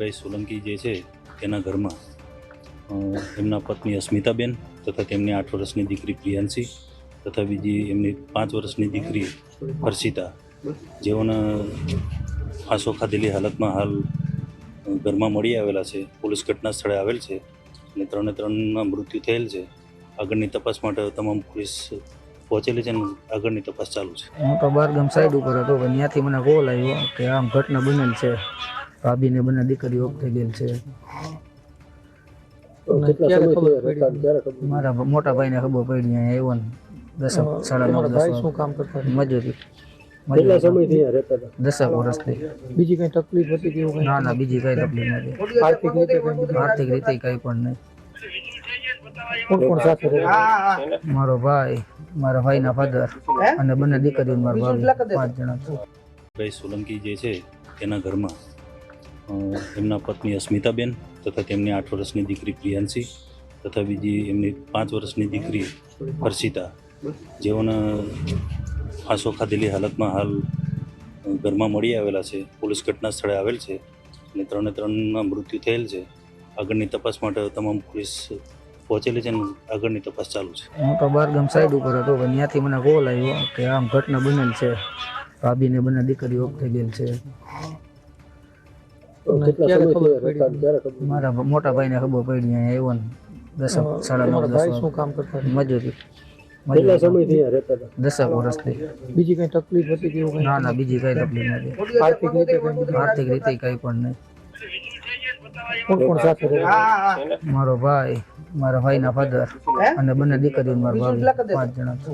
ભાઈ સોલંકી જે છે તેના ઘરમાં એમના પત્ની અસ્મિતાબેન તથા તેમની આઠ વર્ષની દીકરી પ્રિયાંશી તથા બીજી એમની પાંચ વર્ષની દીકરી હર્ષિતા. જેઓના ફાંસો ખાધેલી હાલતમાં હાલ ઘરમાં મળી આવેલા છે. પોલીસ ઘટના સ્થળે આવેલ છે અને ત્રણે ત્રણના મૃત્યુ થયેલ છે. આગળની તપાસ માટે તમામ પોલીસ પહોંચેલી છે આગળની તપાસ ચાલુ છે. હું તો બારગામ સાઈડ ઉપર હતો ત્યાંથી મને કોલ આવ્યો કે આમ ઘટના બનેલ છે. ભાભીને બંને દીકરીઓ થઈ ગયેલ છે. મારા મોટા ભાઈને ખબર પડી અહીંયા આવ્યો ને દસ સાડા નવ દસ શું કામ કરતા મજૂરી. કેટલા સમયથી અહીંયા રહેતા હતા? દસક વર્ષથી બીજી કઈ તકલીફ હતી કે એવું ના ના બીજી કઈ તકલીફ નથી. આર્થિક રીતે આર્થિક રીતે કઈ પણ નહીં. કોણ કોણ સાથે મારો ભાઈ મારા ભાઈના ફાધર અને બંને દીકરીઓ મારા ભાભી પાંચ જણા. છે ભાઈ સોલંકી જે છે તેના ઘરમાં એમના પત્ની અસ્મિતાબેન તથા તેમની આઠ વર્ષની દીકરી પ્રિયાંશી તથા બીજી એમની પાંચ વર્ષની દીકરી હર્ષિતા. જેઓને ફાંસો ખાધેલી હાલતમાં હાલ ઘરમાં મળી આવેલા છે. પોલીસ ઘટના સ્થળે આવેલ છે અને ત્રણે ત્રણના મૃત્યુ થયેલ છે. આગળની તપાસ માટે તમામ પોલીસ પહોંચેલી છે અને આગળની તપાસ ચાલુ છે. હું તો બારગામ સાઈડ ઉપર હતો, પણ ત્યાંથી મને કોલ આવ્યો કે આમ ઘટના બનેલ છે. ભાભીને બંને દીકરીઓ થઈ ગયેલ છે? મારા મોટા ભાઈને ખબર પડી અહીંયા આવ્યો ને દસ સાડા નવ દસ શું કામ કરતા? મજૂરી. કેટલા સમયથી અહીંયા રહેતા હતા? દસક વર્ષથી બીજી કઈ તકલીફ હતી કે એવું ના ના બીજી કઈ તકલીફ નથી. આર્થિક રીતે કઈ આર્થિક રીતે કઈ પણ નહીં. કોણ કોણ સાથે રહેતા મારો ભાઈ મારા ભાઈના ફાધર અને બંને દીકરીઓ મારા ભાભી પાંચ જણા. છે